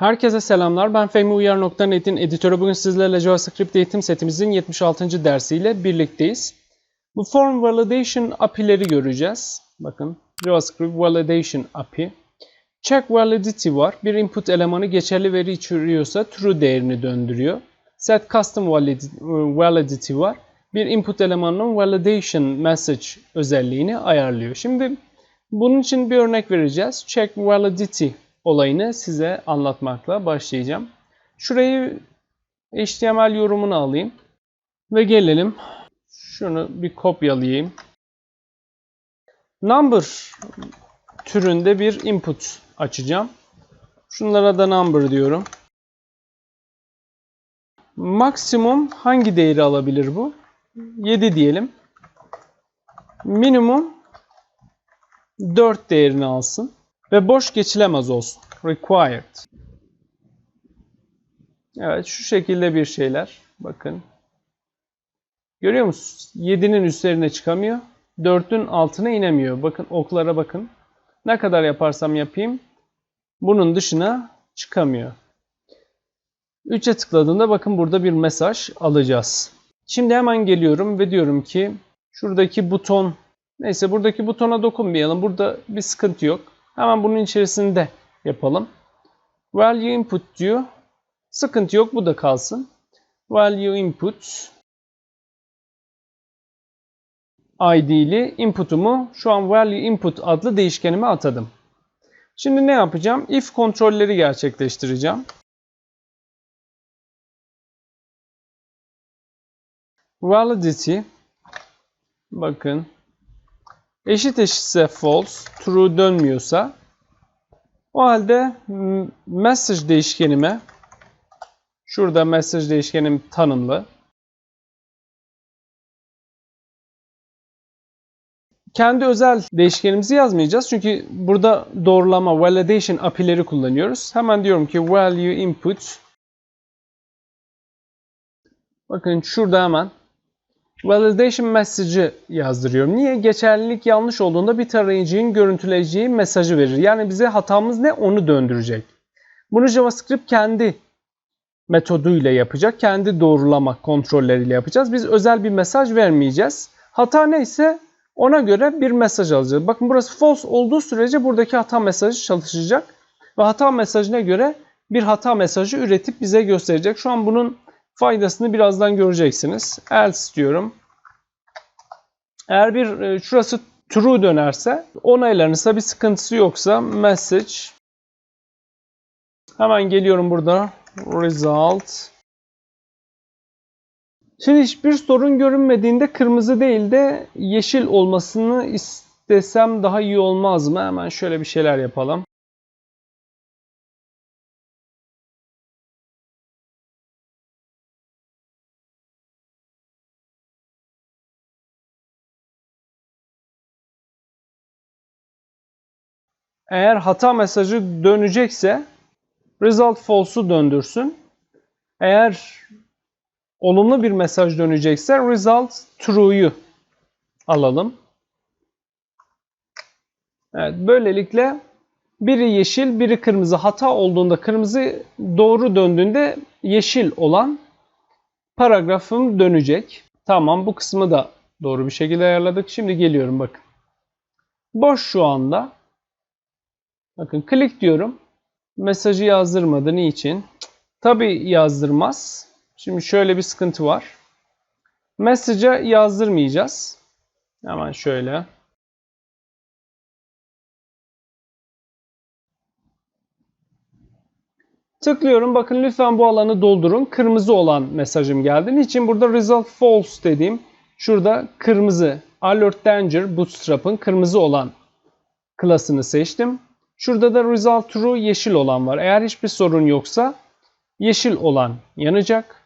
Herkese selamlar. Ben FehmiUyar.net'in editörü. Bugün sizlerle JavaScript eğitim setimizin 76. dersiyle birlikteyiz. Bu Form Validation API'leri göreceğiz. Bakın JavaScript Validation API. Check Validity var. Bir input elemanı geçerli veri içeriyorsa true değerini döndürüyor. Set Custom validi- Validity var. Bir input elemanının validation message özelliğini ayarlıyor. Şimdi bunun için bir örnek vereceğiz. Check Validity olayını size anlatmakla başlayacağım. Şurayı HTML yorumunu alayım ve gelelim. Şunu bir kopyalayayım. Number türünde bir input açacağım. Şunlara da number diyorum. Maksimum hangi değeri alabilir bu? 7 diyelim. Minimum 4 değerini alsın. Ve boş geçilemez olsun. Required. Evet şu şekilde bir şeyler. Bakın. Görüyor musunuz? 7'nin üzerine çıkamıyor. 4'ün altına inemiyor. Bakın oklara bakın. Ne kadar yaparsam yapayım bunun dışına çıkamıyor. 3'e tıkladığında bakın burada bir mesaj alacağız. Şimdi hemen geliyorum ve diyorum ki şuradaki buton neyse buradaki butona dokunmayalım. Burada bir sıkıntı yok. Hemen bunun içerisinde yapalım. Value input diyor. Sıkıntı yok bu da kalsın. Value input ID'li input'umu şu an value input adlı değişkenime atadım. Şimdi ne yapacağım? If kontrolleri gerçekleştireceğim. Validity bakın eşit eşitse false, true dönmüyorsa o halde message değişkenime şurada message değişkenim tanımlı. Kendi özel değişkenimizi yazmayacağız. Çünkü burada doğrulama, validation API'leri kullanıyoruz. Hemen diyorum ki value input Bakın şurada hemen validation message'ı yazdırıyorum. Niye? Geçerlilik yanlış olduğunda bir tarayıcının görüntüleyeceği mesajı verir. Yani bize hatamız ne onu döndürecek. Bunu JavaScript kendi metoduyla yapacak. Kendi doğrulama kontrolleriyle yapacağız. Biz özel bir mesaj vermeyeceğiz. Hata neyse ona göre bir mesaj alacağız. Bakın burası false olduğu sürece buradaki hata mesajı çalışacak. Ve hata mesajına göre bir hata mesajı üretip bize gösterecek. Şu an bunun faydasını birazdan göreceksiniz. Else diyorum. Eğer bir e, şurası true dönerse onaylanırsa bir sıkıntısı yoksa message hemen geliyorum burada result Şimdi hiçbir sorun görünmediğinde kırmızı değil de yeşil olmasını istesem daha iyi olmaz mı? Hemen şöyle bir şeyler yapalım. Eğer hata mesajı dönecekse result false'u döndürsün. Eğer olumlu bir mesaj dönecekse result true'yu alalım. Evet, böylelikle biri yeşil, biri kırmızı. Hata olduğunda kırmızı, doğru döndüğünde yeşil olan paragrafım dönecek. Tamam, bu kısmı da doğru bir şekilde ayarladık. Şimdi geliyorum bakın. Boş şu anda. Bakın click diyorum. Mesajı yazdırmadı. Niçin? Tabi yazdırmaz. Şimdi şöyle bir sıkıntı var. Message'a yazdırmayacağız. Hemen şöyle. Tıklıyorum. Bakın lütfen bu alanı doldurun. Kırmızı olan mesajım geldi. Niçin? Burada result false dediğim şurada kırmızı alert danger bootstrap'ın kırmızı olan klasını seçtim. Şurada da result true yeşil olan var. Eğer hiçbir sorun yoksa yeşil olan yanacak.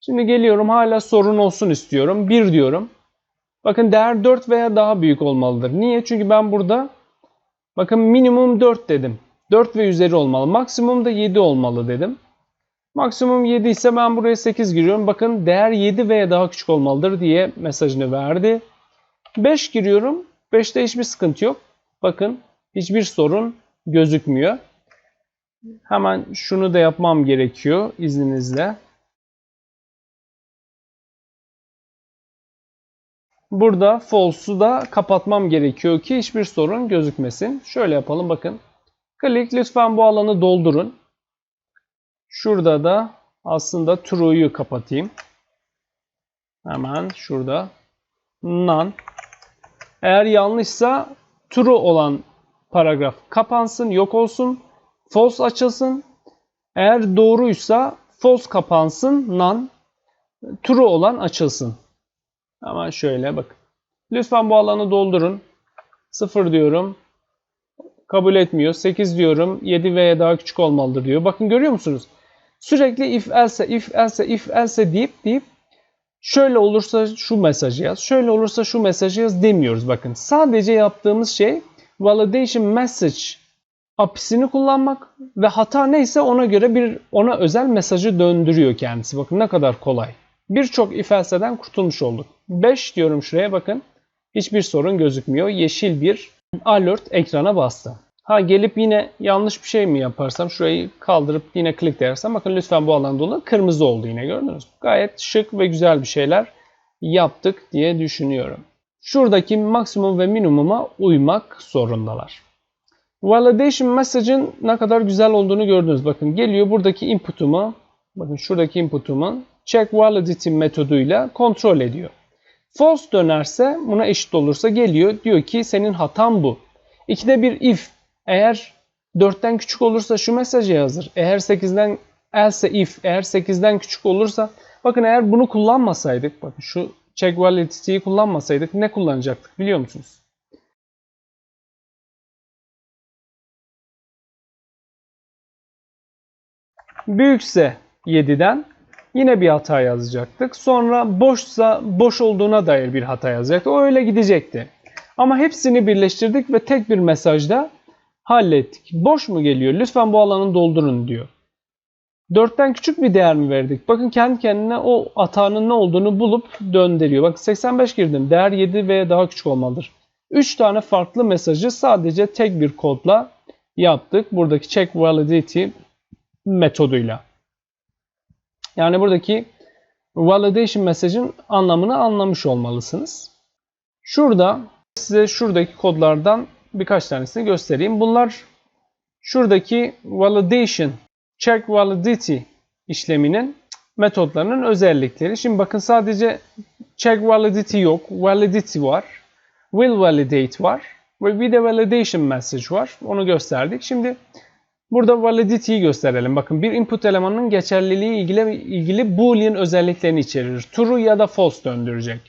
Şimdi geliyorum hala sorun olsun istiyorum. 1 diyorum. Bakın değer 4 veya daha büyük olmalıdır. Niye? Çünkü ben burada bakın minimum 4 dedim. 4 ve üzeri olmalı. Maksimum da 7 olmalı dedim. Maksimum 7 ise ben buraya 8 giriyorum. Bakın değer 7 veya daha küçük olmalıdır diye mesajını verdi. 5 giriyorum. 5'te hiçbir sıkıntı yok. Bakın hiçbir sorun gözükmüyor. Hemen şunu da yapmam gerekiyor izninizle. Burada false'u da kapatmam gerekiyor ki hiçbir sorun gözükmesin. Şöyle yapalım bakın. Click lütfen bu alanı doldurun. Şurada da aslında true'yu kapatayım. Hemen şurada. None. Eğer yanlışsa true olan paragraf kapansın, yok olsun. False açılsın. Eğer doğruysa false kapansın, none. True olan açılsın. Hemen şöyle bak. Lütfen bu alanı doldurun. 0 diyorum. Kabul etmiyor. 8 diyorum. 7 veya daha küçük olmalıdır diyor. Bakın görüyor musunuz? Sürekli if else, if else, if else deyip deyip şöyle olursa şu mesajı yaz, şöyle olursa şu mesajı yaz demiyoruz. Bakın sadece yaptığımız şey validation message apisini kullanmak ve hata neyse ona göre bir ona özel mesajı döndürüyor kendisi. Bakın ne kadar kolay. Birçok if else'den kurtulmuş olduk. 5 diyorum şuraya bakın. Hiçbir sorun gözükmüyor. Yeşil bir alert ekrana bastı. Ha gelip yine yanlış bir şey mi yaparsam şurayı kaldırıp yine click dersem bakın lütfen bu alan dolu kırmızı oldu yine gördünüz mü? Gayet şık ve güzel bir şeyler yaptık diye düşünüyorum. Şuradaki maksimum ve minimuma uymak zorundalar. Validation message'ın ne kadar güzel olduğunu gördünüz. Bakın geliyor buradaki input'umu bakın şuradaki input'umun check validity metoduyla kontrol ediyor. False dönerse buna eşit olursa geliyor diyor ki senin hatan bu. İkide bir if eğer 4'ten küçük olursa şu mesajı yazır. Eğer 8'den else if eğer 8'den küçük olursa bakın eğer bunu kullanmasaydık bakın şu check validity'yi kullanmasaydık ne kullanacaktık biliyor musunuz? Büyükse 7'den yine bir hata yazacaktık. Sonra boşsa boş olduğuna dair bir hata yazacaktık. O öyle gidecekti. Ama hepsini birleştirdik ve tek bir mesajda hallettik. Boş mu geliyor? Lütfen bu alanı doldurun diyor. 4'ten küçük bir değer mi verdik? Bakın kendi kendine o hatanın ne olduğunu bulup döndürüyor. Bakın 85 girdim. Değer 7 veya daha küçük olmalıdır. 3 tane farklı mesajı sadece tek bir kodla yaptık. Buradaki check validity metoduyla. Yani buradaki validation mesajın anlamını anlamış olmalısınız. Şurada size şuradaki kodlardan birkaç tanesini göstereyim. Bunlar şuradaki validation, check validity işleminin metotlarının özellikleri. Şimdi bakın sadece check validity yok. Validity var. Will validate var. Ve bir de validation message var. Onu gösterdik. Şimdi burada validity'yi gösterelim. Bakın bir input elemanının geçerliliği ilgili, ilgili boolean özelliklerini içerir. True ya da false döndürecek.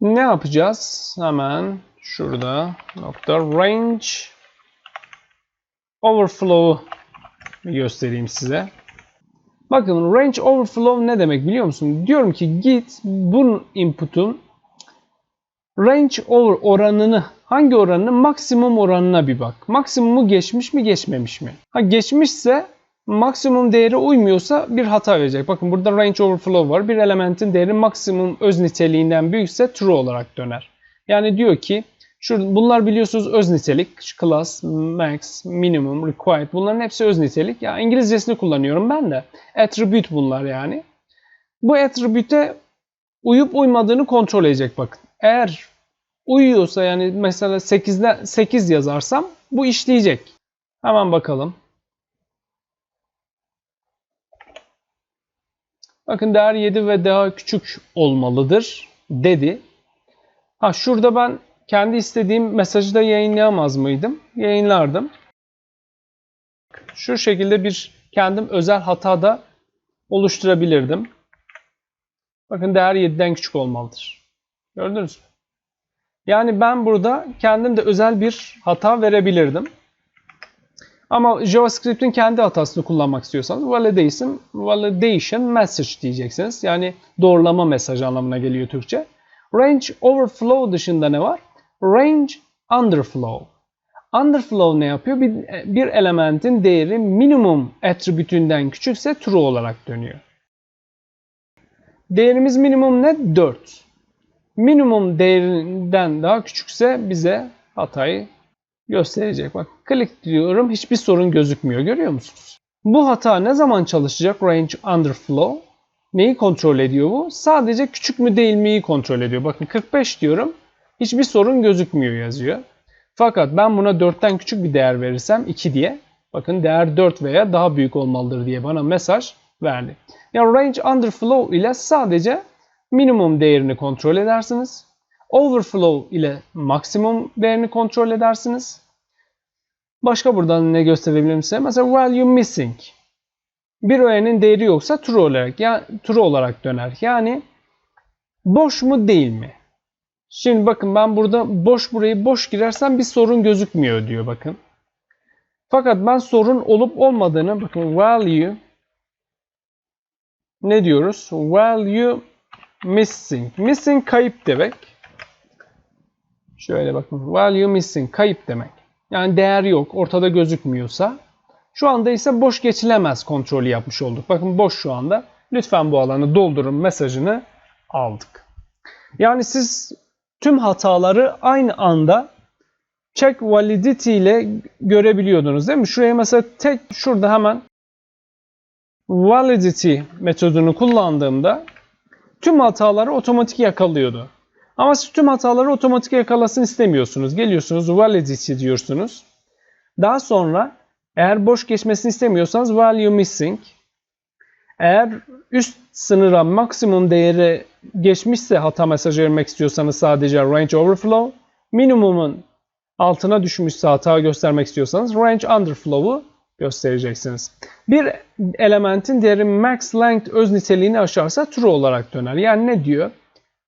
Ne yapacağız? Hemen şurada nokta range overflow'u göstereyim size. Bakın range overflow ne demek biliyor musun? Diyorum ki git bu input'un range over oranını hangi oranını maksimum oranına bir bak. Maksimumu geçmiş mi geçmemiş mi? Ha geçmişse maksimum değeri uymuyorsa bir hata verecek. Bakın burada range overflow var. Bir elementin değeri maksimum öz niteliğinden büyükse true olarak döner. Yani diyor ki şu bunlar biliyorsunuz öz nitelik. Class, max, minimum, required bunların hepsi öz nitelik. Ya İngilizcesini kullanıyorum ben de. Attribute bunlar yani. Bu attribute'e uyup uymadığını kontrol edecek bakın. Eğer uyuyorsa yani mesela 8'den 8 yazarsam bu işleyecek. Hemen bakalım. Bakın değer 7 ve daha küçük olmalıdır dedi. Ha şurada ben kendi istediğim mesajı da yayınlayamaz mıydım? Yayınlardım. Şu şekilde bir kendim özel hata da oluşturabilirdim. Bakın değer 7'den küçük olmalıdır. Gördünüz mü? Yani ben burada kendim de özel bir hata verebilirdim. Ama JavaScript'in kendi hatasını kullanmak istiyorsanız validation, validation message diyeceksiniz. Yani doğrulama mesajı anlamına geliyor Türkçe. Range overflow dışında ne var? Range underflow. Underflow ne yapıyor? Bir, bir elementin değeri minimum attribütünden küçükse true olarak dönüyor. Değerimiz minimum ne? 4. Minimum değerinden daha küçükse bize hatayı gösterecek. Bak click diyorum hiçbir sorun gözükmüyor. Görüyor musunuz? Bu hata ne zaman çalışacak? Range underflow. Neyi kontrol ediyor bu? Sadece küçük mü değil miyi kontrol ediyor. Bakın 45 diyorum. Hiçbir sorun gözükmüyor yazıyor. Fakat ben buna 4'ten küçük bir değer verirsem 2 diye. Bakın değer 4 veya daha büyük olmalıdır diye bana mesaj verdi. Yani range underflow ile sadece minimum değerini kontrol edersiniz. Overflow ile maksimum değerini kontrol edersiniz. Başka buradan ne gösterebilirim size? Mesela value missing. Bir öğenin değeri yoksa true olarak yani true olarak döner. Yani boş mu değil mi? Şimdi bakın ben burada boş burayı boş girersem bir sorun gözükmüyor diyor bakın. Fakat ben sorun olup olmadığını bakın value ne diyoruz? Value missing. Missing kayıp demek. Şöyle bakın. Value missing kayıp demek. Yani değer yok. Ortada gözükmüyorsa. Şu anda ise boş geçilemez kontrolü yapmış olduk. Bakın boş şu anda. Lütfen bu alanı doldurun mesajını aldık. Yani siz tüm hataları aynı anda check validity ile görebiliyordunuz değil mi? Şuraya mesela tek şurada hemen validity metodunu kullandığımda tüm hataları otomatik yakalıyordu. Ama siz tüm hataları otomatik yakalasın istemiyorsunuz. Geliyorsunuz validity diyorsunuz. Daha sonra eğer boş geçmesini istemiyorsanız value missing. Eğer üst sınıra maksimum değeri geçmişse hata mesajı vermek istiyorsanız sadece range overflow. Minimumun altına düşmüşse hata göstermek istiyorsanız range underflow'u göstereceksiniz. Bir elementin değeri max length öz niteliğini aşarsa true olarak döner. Yani ne diyor?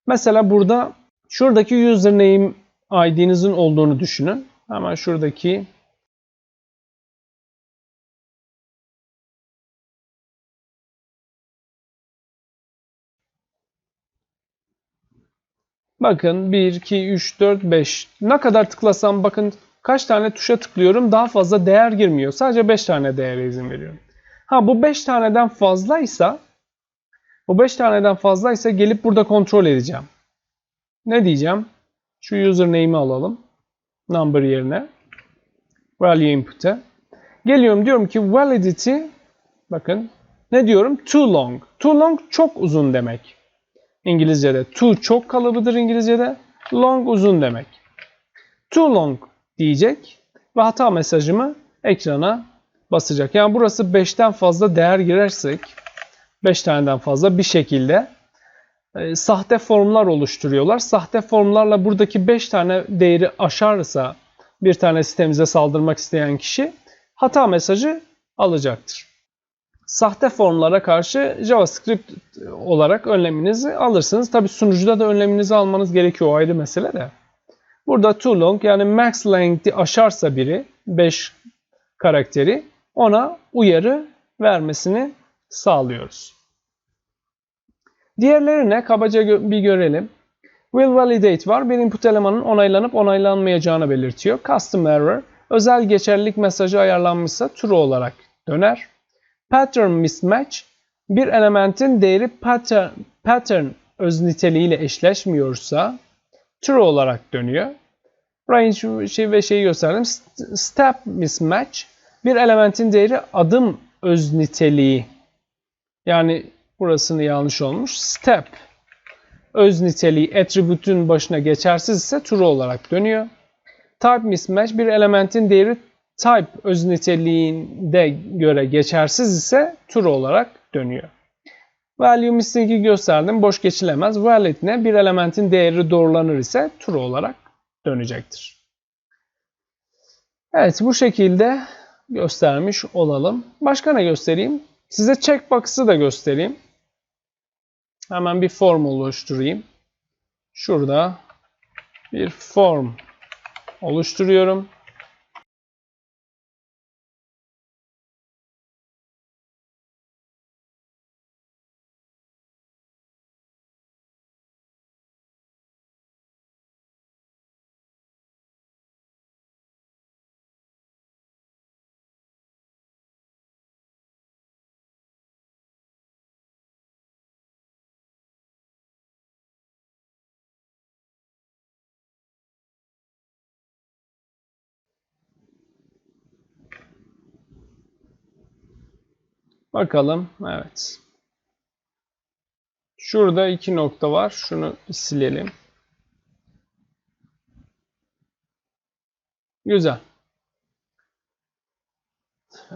Mesela burada şuradaki username ID'nizin olduğunu düşünün. Hemen şuradaki Bakın 1, 2, 3, 4, 5. Ne kadar tıklasam bakın kaç tane tuşa tıklıyorum daha fazla değer girmiyor. Sadece 5 tane değere izin veriyorum. Ha bu 5 taneden fazlaysa bu 5 taneden fazlaysa gelip burada kontrol edeceğim. Ne diyeceğim? Şu username'i alalım. Number yerine. Value input'e. Geliyorum diyorum ki validity bakın ne diyorum? Too long. Too long çok uzun demek. İngilizce'de. Too çok kalıbıdır İngilizce'de. Long uzun demek. Too long diyecek ve hata mesajımı ekrana basacak. Yani burası 5'ten fazla değer girersek 5 taneden fazla bir şekilde e, sahte formlar oluşturuyorlar. Sahte formlarla buradaki 5 tane değeri aşarsa bir tane sitemize saldırmak isteyen kişi hata mesajı alacaktır. Sahte formlara karşı JavaScript olarak önleminizi alırsınız. Tabi sunucuda da önleminizi almanız gerekiyor o ayrı mesele de. Burada too long yani max length'i aşarsa biri 5 karakteri ona uyarı vermesini sağlıyoruz. Diğerleri ne? Kabaca gö bir görelim. Will validate var. Bir input elemanın onaylanıp onaylanmayacağını belirtiyor. Custom error. Özel geçerlilik mesajı ayarlanmışsa true olarak döner. Pattern mismatch. Bir elementin değeri pattern, pattern öz niteliğiyle eşleşmiyorsa true olarak dönüyor. Range şey ve şeyi gösterdim. Step mismatch. Bir elementin değeri adım öz niteliği. Yani burasını yanlış olmuş. Step öz niteliği attribute'ün başına geçersiz ise true olarak dönüyor. Type mismatch bir elementin değeri type öz niteliğinde göre geçersiz ise true olarak dönüyor. Value missing'i gösterdim. Boş geçilemez. Valid ne? Bir elementin değeri doğrulanır ise true olarak dönecektir. Evet bu şekilde göstermiş olalım. Başka ne göstereyim? Size checkbox'ı da göstereyim. Hemen bir form oluşturayım. Şurada bir form oluşturuyorum. Bakalım. Evet. Şurada iki nokta var. Şunu silelim. Güzel.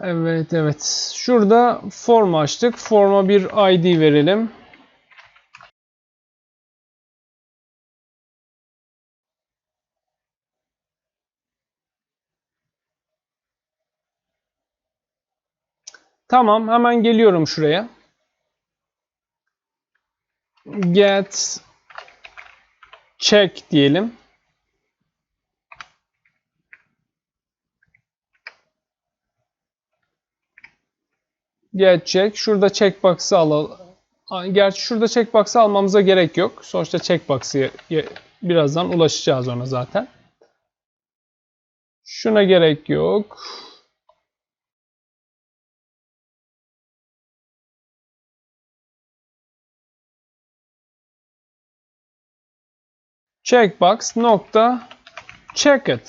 Evet evet. Şurada form açtık. Forma bir ID verelim. Tamam, hemen geliyorum şuraya. Get check diyelim. Get check. Şurada checkbox'ı alalım. Gerçi şurada checkbox'ı almamıza gerek yok. Sonuçta checkbox'ı birazdan ulaşacağız ona zaten. Şuna gerek yok. Checkbox nokta checked.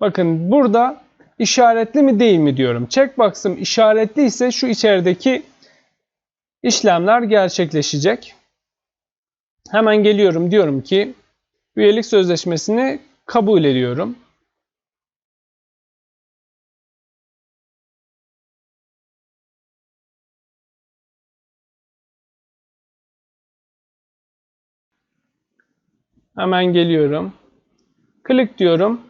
Bakın burada işaretli mi değil mi diyorum. Checkbox'ım işaretli ise şu içerideki işlemler gerçekleşecek. Hemen geliyorum diyorum ki üyelik sözleşmesini kabul ediyorum. Hemen geliyorum. Click diyorum.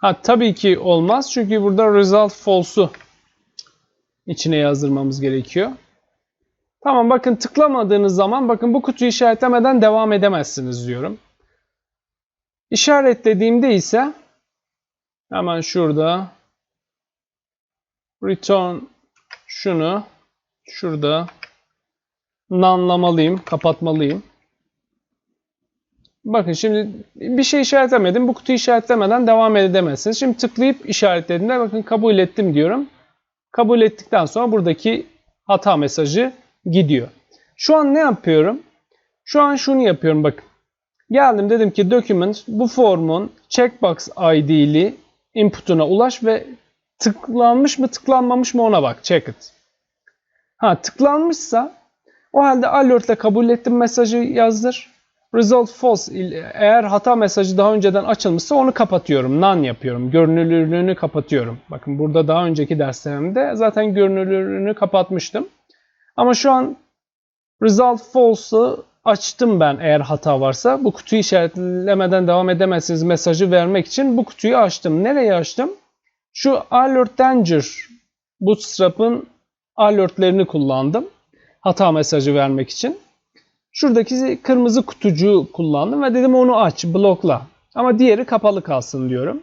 Ha tabii ki olmaz çünkü burada result false'u içine yazdırmamız gerekiyor. Tamam bakın tıklamadığınız zaman bakın bu kutuyu işaretlemeden devam edemezsiniz diyorum. İşaretlediğimde ise hemen şurada return şunu şurada nanlamalıyım, kapatmalıyım. Bakın şimdi bir şey işaretlemedim. Bu kutuyu işaretlemeden devam edemezsiniz. Şimdi tıklayıp işaretlediğimde bakın kabul ettim diyorum. Kabul ettikten sonra buradaki hata mesajı gidiyor. Şu an ne yapıyorum? Şu an şunu yapıyorum bakın. Geldim dedim ki document bu formun checkbox ID'li input'una ulaş ve tıklanmış mı tıklanmamış mı ona bak. Check it. Ha tıklanmışsa o halde alert ile kabul ettim mesajı yazdır. Result false eğer hata mesajı daha önceden açılmışsa onu kapatıyorum. None yapıyorum. Görünürlüğünü kapatıyorum. Bakın burada daha önceki derslerimde zaten görünürlüğünü kapatmıştım. Ama şu an result false'ı açtım ben eğer hata varsa. Bu kutuyu işaretlemeden devam edemezsiniz mesajı vermek için bu kutuyu açtım. Nereye açtım? Şu alert danger bootstrap'ın alertlerini kullandım. Hata mesajı vermek için. Şuradaki kırmızı kutucuğu kullandım ve dedim onu aç, blokla. Ama diğeri kapalı kalsın diyorum.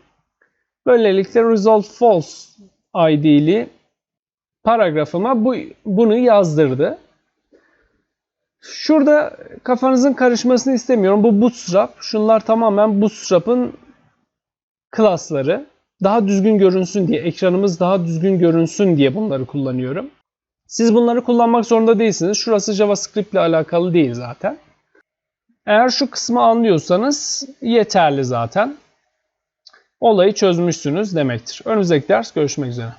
Böylelikle result false ID'li paragrafıma bu, bunu yazdırdı. Şurada kafanızın karışmasını istemiyorum. Bu Bootstrap. Şunlar tamamen Bootstrap'ın klasları. Daha düzgün görünsün diye, ekranımız daha düzgün görünsün diye bunları kullanıyorum. Siz bunları kullanmak zorunda değilsiniz. Şurası JavaScript ile alakalı değil zaten. Eğer şu kısmı anlıyorsanız yeterli zaten. Olayı çözmüşsünüz demektir. Önümüzdeki ders görüşmek üzere.